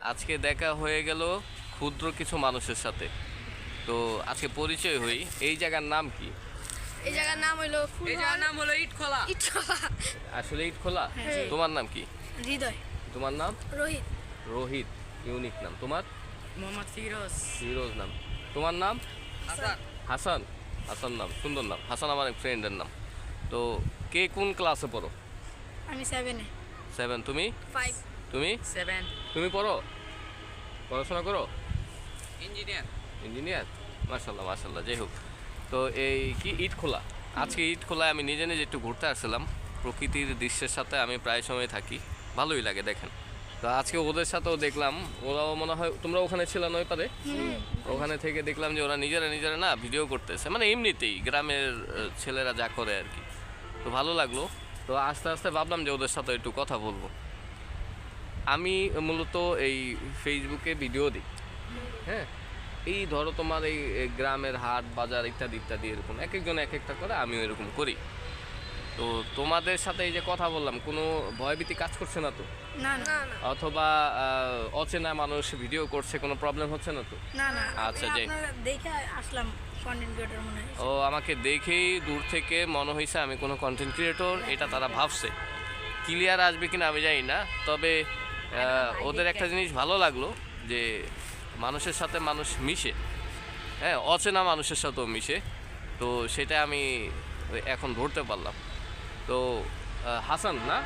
আজকে দেখা হয়ে গেল ক্ষুদ্র কিছু মানুষের সাথে। তো আজকে পরিচয় হই। এই জায়গার নাম কি? এই জায়গার নাম হইল এই জায়গার নাম হলো ইটখোলা। ইটখোলা। আসলে ইট খোলা হ্যাঁ। তোমার নাম কি? হৃদয়। তোমার নাম? রোহিত। রোহিত ইউনিক নাম। তোমার? মোহাম্মদ ফিরোজ। ফিরোজ নাম। তোমার নাম? হাসান। হাসান। হাসান নাম সুন্দর নাম। হাসান আমার এক ফ্রেন্ডের নাম। তো কে কোন ক্লাসে পড়ো? আমি সেভেনে সেভেন তুমি? ফাইভ তুমি? সেভেন তুমি পড়ো। পড়াশোনা করো? ইঞ্জিনিয়ার ইঞ্জিনিয়ার মার্শাল্লাহ মার্শাল্লাহ যাই হোক। তো এই কি ইট খোলা? আজকে ইট খোলায় আমি নিজে নিজে একটু ঘুরতে আসছিলাম। প্রকৃতির দৃশ্যের সাথে আমি প্রায় সময় থাকি। ভালোই লাগে দেখেন। তো আজকে ওদের সাথেও দেখলাম। ওরাও মনে হয় তোমরা ওখানে ছিল নয় পারে? ওখানে থেকে দেখলাম যে ওরা নিজেরা নিজেরা না ভিডিও করতেছে। মানে এমনিতেই গ্রামের ছেলেরা যা করে আর কি। তো ভালো লাগল। তো আস্তে আস্তে ভাবলাম যে ওদের সাথে একটু কথা বলব। আমি মূলত এই ফেসবুকে ভিডিও দিই। হ্যাঁ? এই ধরো তোমার এই গ্রামের হাট বাজার ইত্যাদি ইত্যাদি এরকম। এক একজন এক একটা করে আমিও এরকম করি। তো তোমাদের সাথে এই যে কথা বললাম কোনো ভয়ভীতি কাজ করছে না তো? না না। অথবা অচেনা মানুষ ভিডিও করছে কোনো প্রবলেম হচ্ছে না তো? না না। আচ্ছা, যাই। দেখে আসলাম কন্টেন্ট ক্রিয়েটর মনে ও আমাকে দেখেই দূর থেকে মনে হয়েছে আমি কোনো কন্টেন্ট ক্রিয়েটর এটা তারা ভাবছে। ক্লিয়ার আসবে কিনা আমি জানি না তবে ওদের একটা জিনিস ভালো লাগল যে মানুষের সাথে মানুষ মিশে। হ্যাঁ অচেনা মানুষের সাথেও মিশে। তো সেটা আমি ওই এখন ধরতে পারলাম। তো হাসান না?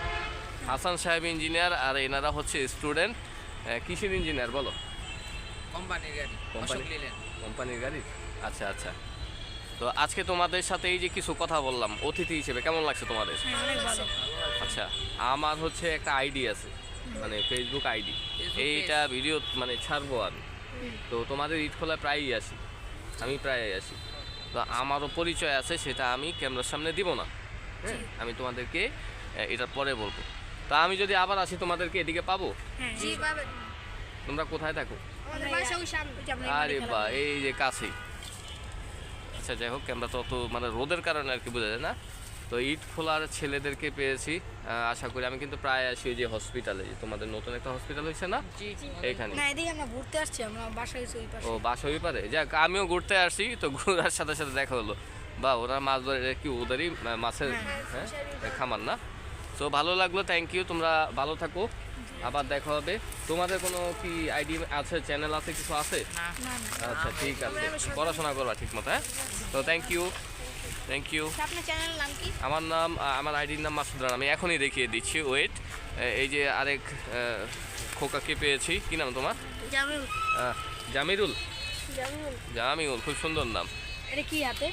হাসান সাহেব ইঞ্জিনিয়ার আর এনারা হচ্ছে স্টুডেন্ট কিসের ইঞ্জিনিয়ার বলো? কোম্পানির গাড়ি কোম্পানি? কোম্পানির গাড়ি? আচ্ছা আচ্ছা। তো আজকে তোমাদের সাথে এই যে কিছু কথা বললাম অতিথি হিসেবে কেমন লাগছে তোমাদের? হ্যাঁ, আচ্ছা আমার হচ্ছে একটা আইডিয়া আছে। মানে ফেসবুক আইডি এইটা ভিডিও মানে ছাড়বো আমি। তো তোমাদের ইট খোলা প্রায়ই আসি। আমি প্রায়ই আসি। তো আমারও পরিচয় আছে সেটা আমি ক্যামেরার সামনে দিব না। হ্যাঁ আমি তোমাদেরকে এটার পরে বলব। তা আমি যদি আবার আসি তোমাদেরকে এদিকে পাবো? হ্যাঁ তোমরা কোথায় থাকো? আরে বা এই যে কাছেই। আচ্ছা যাই হোক ক্যামেরা তো অত মানে রোদের কারণে আর কি বোঝা যায় না। তো ইট খোলার ছেলেদেরকে পেয়েছি আশা করি। আমি কিন্তু প্রায় আসি ওই যে হসপিটালে যে তোমাদের নতুন একটা হসপিটাল হয়েছে না? জি জি। না এদিকে আমরা ঘুরতে আসছি আমরা বাসা গেছি ওই পাশে। ও বাসা ওই পারে? যাক আমিও ঘুরতে আসি তো ঘোরার সাথে সাথে দেখা হলো। বা ওরা মাছ ধরে কি ওদেরই মাছের হ্যাঁ খামার না? তো ভালো লাগল থ্যাংক ইউ তোমরা ভালো থাকো। আবার দেখা হবে। তোমাদের কোনো কি আইডি আছে চ্যানেল আছে কিছু আছে? না। না না। আচ্ছা ঠিক আছে। পড়াশোনা করবা ঠিক মতো হ্যাঁ? তো থ্যাংক ইউ থ্যাংক ইউ আচ্ছা, আপনার চ্যানেলের নাম কি? আমার নাম আমার আইডির নাম মাসুদ রানা। আমি এখনই দেখিয়ে দিচ্ছি ওয়েট এই যে আরেক খোকা খোকাকে পেয়েছি। কি নাম তোমার? জামিরুল। জামিরুল? জামিউল খুব সুন্দর নাম। এটা কি হাতে?